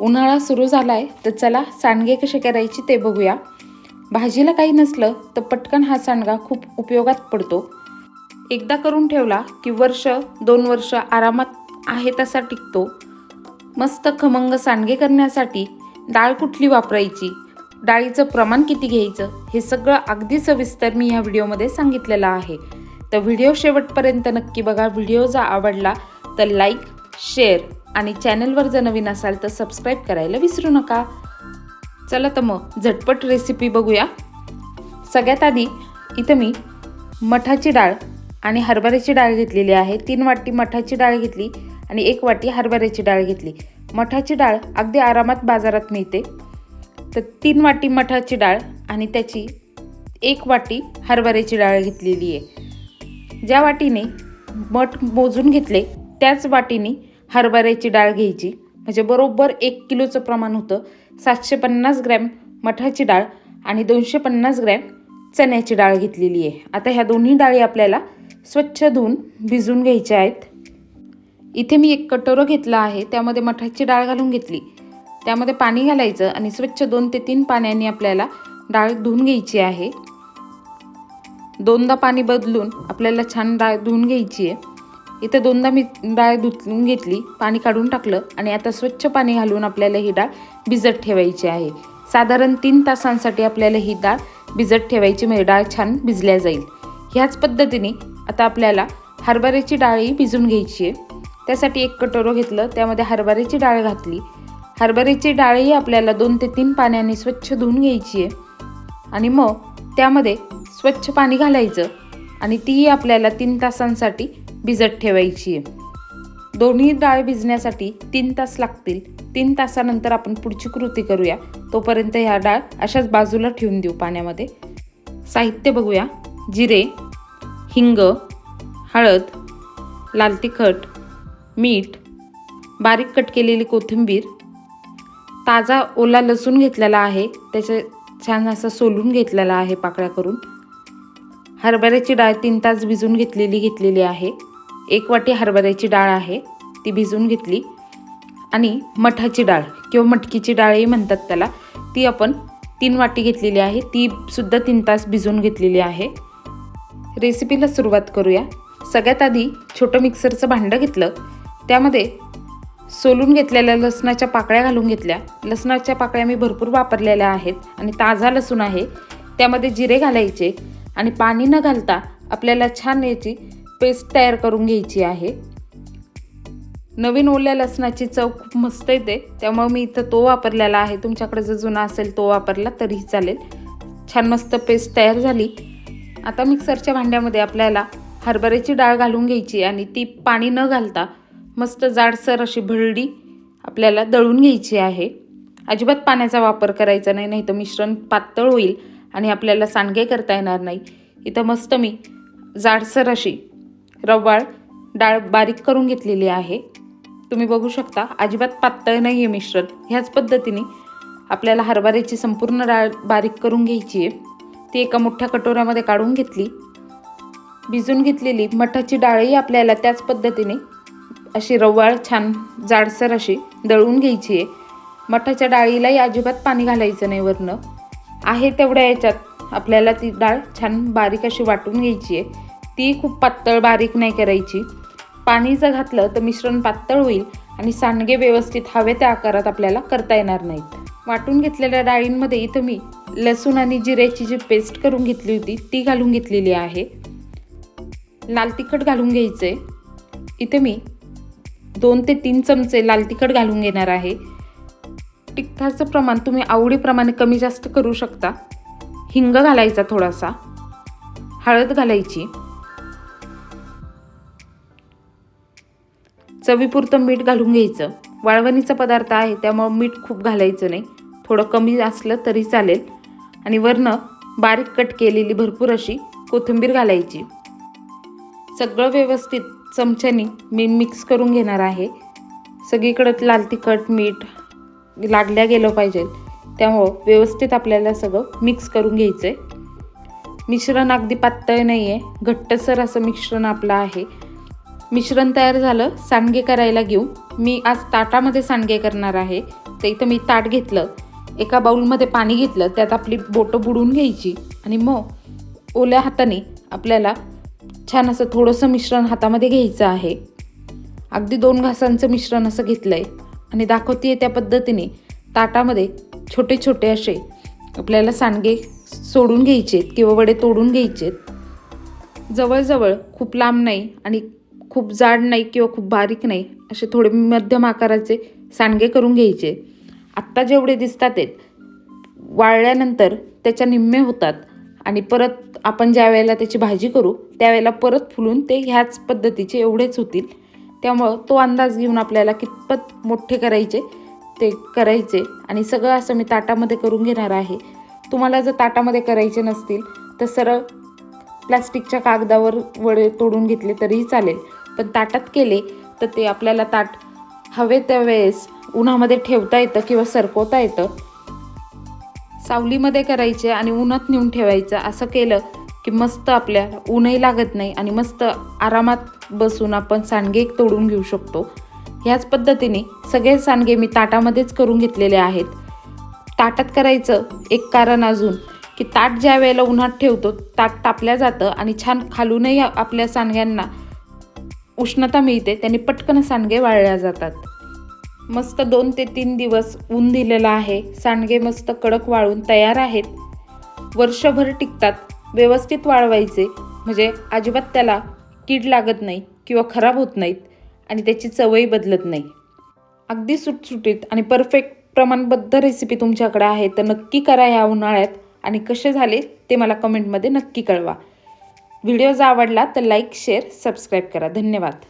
उन्हाळा सुरू झाला आहे तर चला सांडगे कसे करायची ते बघूया. भाजीला काही नसलं तर पटकन हा सांडगा खूप उपयोगात पडतो. एकदा करून ठेवला की वर्ष दोन वर्ष आरामात आहे तसा टिकतो. मस्त खमंग सांडगे करण्यासाठी डाळ कुठली वापरायची? डाळीचं प्रमाण किती घ्यायचं? हे सगळं अगदी सविस्तर मी ह्या व्हिडिओमध्ये सांगितलेलं आहे. तर व्हिडिओ शेवटपर्यंत नक्की बघा. व्हिडिओ जर आवडला तर लाईक शेअर आणि चॅनलवर जर नवीन असाल तर सबस्क्राईब करायला विसरू नका. चला तर मग झटपट रेसिपी बघूया. सगळ्यात आधी इथं मी मठाची डाळ आणि हरभऱ्याची डाळ घेतलेली आहे. तीन वाटी मठाची डाळ घेतली आणि एक वाटी हरभऱ्याची डाळ घेतली. मठाची डाळ अगदी आरामात बाजारात मिळते. तर तीन वाटी मठाची डाळ आणि त्याची एक वाटी हरभऱ्याची डाळ घेतलेली आहे. ज्या वाटीने मठ मोजून घेतले त्याच वाटीने हरभऱ्याची डाळ घ्यायची. म्हणजे बरोबर एक किलोचं प्रमाण होतं. सातशे पन्नास ग्रॅम मठाची डाळ आणि दोनशे पन्नास ग्रॅम चण्याची डाळ घेतलेली आहे. आता ह्या दोन्ही डाळी आपल्याला स्वच्छ धुवून भिजून घ्यायच्या आहेत. इथे मी एक कटोरं घेतलं आहे. त्यामध्ये मठाची डाळ घालून घेतली. त्यामध्ये पाणी घालायचं आणि स्वच्छ दोन ते तीन पाण्याने आपल्याला डाळ धुवून घ्यायची आहे. दोनदा पाणी बदलून आपल्याला छान डाळ धुवून घ्यायची आहे. इथं दोनदा मी डाळ धुतून घेतली पाणी काढून टाकलं आणि आता स्वच्छ पाणी घालून आपल्याला ही डाळ भिजत ठेवायची आहे. साधारण तीन तासांसाठी आपल्याला ही डाळ भिजत ठेवायची म्हणजे डाळ छान भिजल्या जाईल. ह्याच पद्धतीने आता आपल्याला हरभऱ्याची डाळही भिजून घ्यायची आहे. त्यासाठी एक कटोरं घेतलं त्यामध्ये हरभऱ्याची डाळ घातली. हरभऱ्याची डाळही आपल्याला दोन ते तीन पाण्याने स्वच्छ धुवून घ्यायची आहे. आणि मग त्यामध्ये स्वच्छ पाणी घालायचं आणि तीही आपल्याला तीन तासांसाठी भिजत ठेवायची आहे. दोन्ही डाळ भिजण्यासाठी तीन तास लागतील. तीन तासानंतर आपण पुढची कृती करूया. तोपर्यंत ह्या डाळ अशाच बाजूला ठेवून देऊ पाण्यामध्ये. साहित्य बघूया. जिरे हिंग हळद लाल तिखट मीठ बारीक कट केलेली कोथिंबीर ताजा ओला लसूण घेतलेला आहे. त्याचे छान असं सोलून घेतलेला आहे पाकळ्या करून हरभऱ्याची डाळ तीन तास भिजून घेतलेली घेतलेली आहे. एक वाटी हरभऱ्याची डाळ आहे ती भिजून घेतली. आणि मठाची डाळ किंवा मटकीची डाळही म्हणतात त्याला. ती आपण तीन वाटी घेतलेली आहे. ती सुद्धा तीन तास भिजून घेतलेली आहे. रेसिपीला सुरुवात करूया. सगळ्यात आधी छोटं मिक्सरचं भांडं घेतलं. त्यामध्ये सोलून घेतलेल्या लसणाच्या पाकळ्या घालून घेतल्या. लसणाच्या पाकळ्या मी भरपूर वापरलेल्या आहेत आणि ताजा लसूण आहे. त्यामध्ये जिरे घालायचे आणि पाणी न घालता आपल्याला छान याची पेस्ट तयार करून घ्यायची आहे. नवीन ओल्या लसणाची चव खूप मस्त येते. त्यामुळे मी इथं तो वापरलेला आहे. तुमच्याकडे जर जुना असेल तो वापरला तरीही चालेल. छान मस्त पेस्ट तयार झाली. आता मिक्सरच्या भांड्यामध्ये आपल्याला हरभऱ्याची डाळ घालून घ्यायची आणि ती पाणी न घालता मस्त जाडसर अशी भरडी आपल्याला दळून घ्यायची आहे. अजिबात पाण्याचा वापर करायचा नाही नाही तर मिश्रण पातळ होईल आणि आपल्याला सांडगे करता येणार नाही. इथं मस्त मी जाडसर अशी रवाळ डाळ बारीक करून घेतलेली आहे. तुम्ही बघू शकता अजिबात पातळ नाही आहे मिश्रण. ह्याच पद्धतीने आपल्याला हरभऱ्याची संपूर्ण डाळ बारीक करून घ्यायची आहे. ती एका मोठ्या कटोऱ्यामध्ये काढून घेतली. भिजून घेतलेली मठाची डाळही आपल्याला त्याच पद्धतीने अशी रवाळ छान जाडसर अशी दळून घ्यायची आहे. मठाच्या डाळीलाही अजिबात पाणी घालायचं नाही वरनं. आहे तेवढ्या याच्यात आपल्याला ती डाळ छान बारीक अशी वाटून घ्यायची आहे. ती खूप पातळ बारीक नाही करायची. पाणी जर घातलं तर मिश्रण पातळ होईल आणि सांडगे व्यवस्थित हवे त्या आकारात आपल्याला करता येणार नाहीत. वाटून घेतलेल्या डाळींमध्ये इथं मी लसूण आणि जिऱ्याची जी पेस्ट करून घेतली होती ती घालून घेतलेली आहे. लाल तिखट घालून घ्यायचे इथे मी दोन ते तीन चमचे लाल तिखट घालून घेणार आहे. तिखटाचं प्रमाण तुम्ही आवडीप्रमाणे कमी जास्त करू शकता. हिंग घालायचा थोडासा. हळद घालायची. चवीपुरतं मीठ घालून घ्यायचं. वाळवणीचा पदार्थ आहे त्यामुळं मीठ खूप घालायचं नाही. थोडं कमी असलं तरी चालेल. आणि वरनं बारीक कट केलेली भरपूर अशी कोथिंबीर घालायची. सगळं व्यवस्थित चमच्यानी मी मिक्स करून घेणार आहे. सगळीकडं लाल तिखट मीठ लागल्या गेलं पाहिजे. त्यामुळं व्यवस्थित आपल्याला सगळं मिक्स करून घ्यायचं आहे मिश्रण अगदी पातळ नाही आहे घट्टसर असं मिश्रण आपलं आहे. मिश्रण तयार झालं सांडगे करायला घेऊ. मी आज ताटामध्ये सांडगे करणार आहे. तर इथं मी ताट घेतलं. एका बाऊलमध्ये पाणी घेतलं. त्यात आपली बोटं बुडवून घ्यायची. आणि मग ओल्या हाताने आपल्याला छान असं थोडंसं मिश्रण हातामध्ये घ्यायचं आहे. अगदी दोन घासांचं मिश्रण असं घेतलं आहे आणि दाखवते त्या पद्धतीने ताटामध्ये छोटे छोटे असे आपल्याला सांडगे सोडून घ्यायचे किंवा वडे तोडून घ्यायचे जवळजवळ खूप लांब नाही आणि खूप जाड नाही किंवा खूप बारीक नाही असे थोडे मध्यम आकाराचे सांडगे करून घ्यायचे. आत्ता जेवढे दिसतात आहेत वाळल्यानंतर त्याच्या निम्मे होतात आणि परत आपण ज्या वेळेला त्याची भाजी करू त्यावेळेला परत फुलून ते ह्याच पद्धतीचे एवढेच होतील. त्यामुळं तो अंदाज घेऊन आपल्याला कितपत मोठे करायचे ते करायचे आणि सगळं असं मी ताटामध्ये करून घेणार आहे. तुम्हाला जर ताटामध्ये करायचे नसतील तर सरळ प्लास्टिकच्या कागदावर वडे तोडून घेतले तरीही चालेल. पण ताटात केले तर ते आपल्याला ताट हवे त्या वेळेस उन्हामध्ये ठेवता येतं किंवा सरकवता येतं. सावलीमध्ये करायचे आणि उन्हात नेऊन ठेवायचं. असं केलं की मस्त आपल्याला ऊनही लागत नाही आणि मस्त आरामात बसून आपण सांडगे तोडून घेऊ शकतो. ह्याच पद्धतीने सगळे सांडगे मी ताटामध्येच करून घेतलेले आहेत. ताटात करायचं एक कारण अजून की ताट ज्या वेळेला उन्हात ठेवतो ताट तापल्या जातं आणि छान खालूनही आपल्या सांडग्यांना उष्णता मिळते त्याने पटकन सांडगे वाळल्या जातात. मस्त दोन ते तीन दिवस ऊन दिलेलं आहे सांडगे मस्त कडक वाळून तयार आहेत. वर्षभर टिकतात व्यवस्थित वाळवायचे म्हणजे अजिबात त्याला कीड लागत नाही किंवा खराब होत नाहीत आणि त्याची चवही बदलत नाही. अगदी सुटसुटीत आणि परफेक्ट प्रमाणबद्ध रेसिपी तुमच्याकडे आहे तर नक्की करा ह्या उन्हाळ्यात आणि कसे झाले ते मला कमेंटमध्ये नक्की कळवा. व्हिडिओ जर आवडला तर लाईक शेअर सबस्क्राईब करा. धन्यवाद.